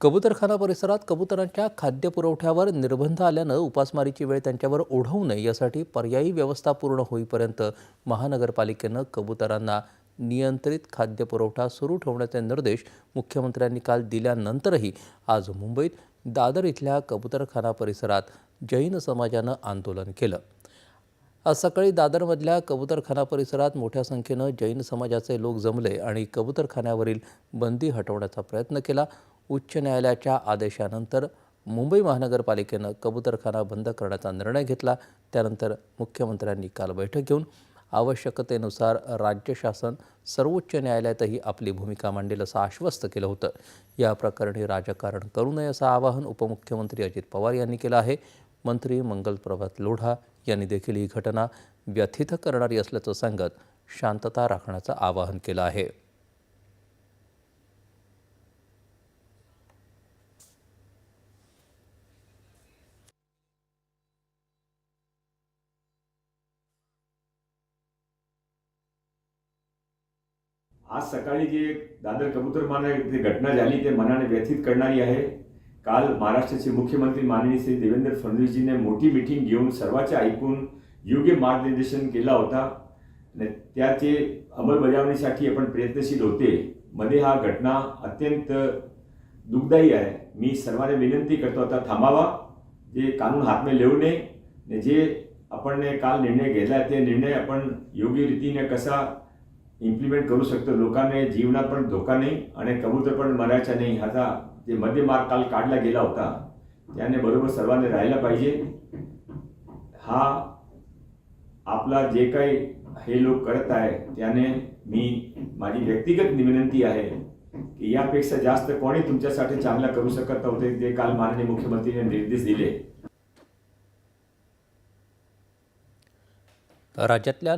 कबुतरखाना परिसरात कबुतरांच्या खाद्यपुरवठ्यावर निर्बंध आल्यानं उपासमारीची वेळ त्यांच्यावर ओढवू नये यासाठी पर्यायी व्यवस्था पूर्ण होईपर्यंत महानगरपालिकेनं कबुतरांना नियंत्रित खाद्यपुरवठा सुरू ठेवण्याचे निर्देश मुख्यमंत्र्यांनी काल दिल्यानंतरही आज मुंबईत दादर इथल्या कबुतरखाना परिसरात जैन समाजानं आंदोलन केलं. आज सकाळी दादरमधल्या कबुतरखाना परिसरात मोठ्या संख्येनं जैन समाजाचे लोक जमले आणि कबुतरखान्यावरील बंदी हटवण्याचा प्रयत्न केला. उच्च न्यायालयाच्या आदेशानंतर मुंबई महानगरपालिकेनं कबुतरखाना बंद करण्याचा निर्णय घेतला. त्यानंतर मुख्यमंत्र्यांनी काल बैठक घेऊन आवश्यकतेनुसार राज्य शासन सर्वोच्च न्यायालयातही आपली भूमिका मांडेल असं आश्वस्त केलं होतं. या प्रकरणी राजकारण करू नये असं आवाहन उपमुख्यमंत्री अजित पवार यांनी केलं आहे. मंत्री मंगलप्रभात लोढा यांनी देखील ही घटना व्यथित करणारी असल्याचं सांगत शांतता राखण्याचं आवाहन केलं आहे. आज सकाळी जी दादर कबूतर माना इथे घटना झाली ते मनाने व्यथित करणारी आहे. काल महाराष्ट्राचे मुख्यमंत्री माननीय श्री देवेंद्र फडणवीसजीने मोठी मिटिंग घेऊन सर्वांचे ऐकून योग्य मार्गदर्शन केला होता. आणि त्याचे अंमलबजावणीसाठी आपण प्रयत्नशील होते. मध्ये हा घटना अत्यंत दुःखदायी आहे. मी सर्वांना विनंती करतो आता थांबावा. जे कानून हातमे लेऊ नये. जे आपण काल निर्णय घेतला ते निर्णय आपण योग्य रीतीने कसा इम्प्लिमेंट करू शकतो. लोकांना जीवनात पण धोका नाही आणि कबूतर पण मरायचा नाही. ह्याचा जे मध्य मार्ग काल काढला गेला होता त्याने बरोबर सर्वांनी राहायला पाहिजे. हा आपला जे काही हे लोक करत आहे त्याने मी माझी व्यक्तिगत विनंती आहे की यापेक्षा जास्त कोणी तुमच्यासाठी चांगला करू शकत नव्हते ते काल माननीय मुख्यमंत्रीने निर्देश दिले. राज्यातल्या